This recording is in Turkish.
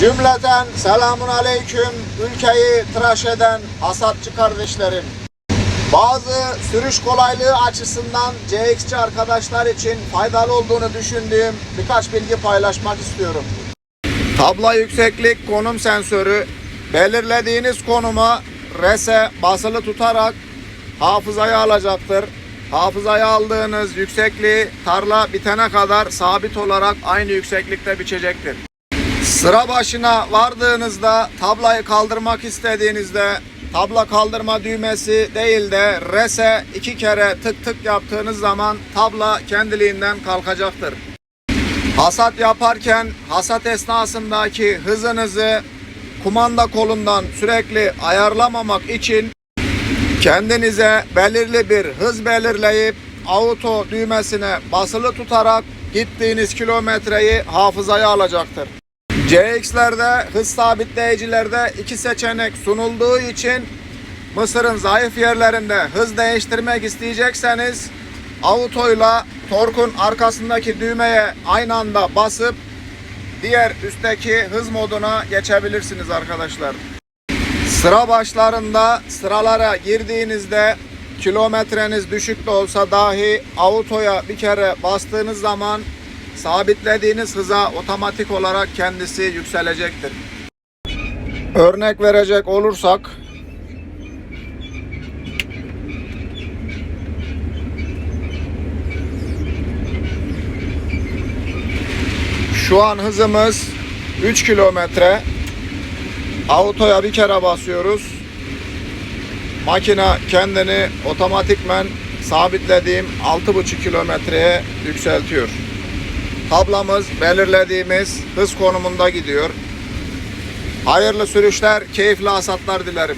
Cümleten selamun aleyküm ülkeyi tıraş eden hasatçı kardeşlerim. Bazı sürüş kolaylığı açısından CX'ci arkadaşlar için faydalı olduğunu düşündüğüm birkaç bilgi paylaşmak istiyorum. Tabla yükseklik konum sensörü belirlediğiniz konuma rese basılı tutarak hafızaya alacaktır. Hafızaya aldığınız yüksekliği tarla bitene kadar sabit olarak aynı yükseklikte biçecektir. Sıra başına vardığınızda tablayı kaldırmak istediğinizde tabla kaldırma düğmesi değil de rese iki kere tık tık yaptığınız zaman tabla kendiliğinden kalkacaktır. Hasat yaparken hasat esnasındaki hızınızı kumanda kolundan sürekli ayarlamamak için kendinize belirli bir hız belirleyip auto düğmesine basılı tutarak gittiğiniz kilometreyi hafızaya alacaktır. CX'lerde hız sabitleyicilerde iki seçenek sunulduğu için Mısır'ın zayıf yerlerinde hız değiştirmek isteyecekseniz autoyla torkun arkasındaki düğmeye aynı anda basıp diğer üstteki hız moduna geçebilirsiniz arkadaşlar. Sıra başlarında sıralara girdiğinizde kilometreniz düşük de olsa dahi autoya bir kere bastığınız zaman sabitlediğiniz hıza otomatik olarak kendisi yükselecektir. Örnek verecek olursak Şu an hızımız 3 kilometre. Autoya bir kere basıyoruz. Makina kendini otomatikmen sabitlediğim 6,5 kilometreye yükseltiyor. Tablamız belirlediğimiz hız konumunda gidiyor. Hayırlı sürüşler, keyifli hasatlar dilerim.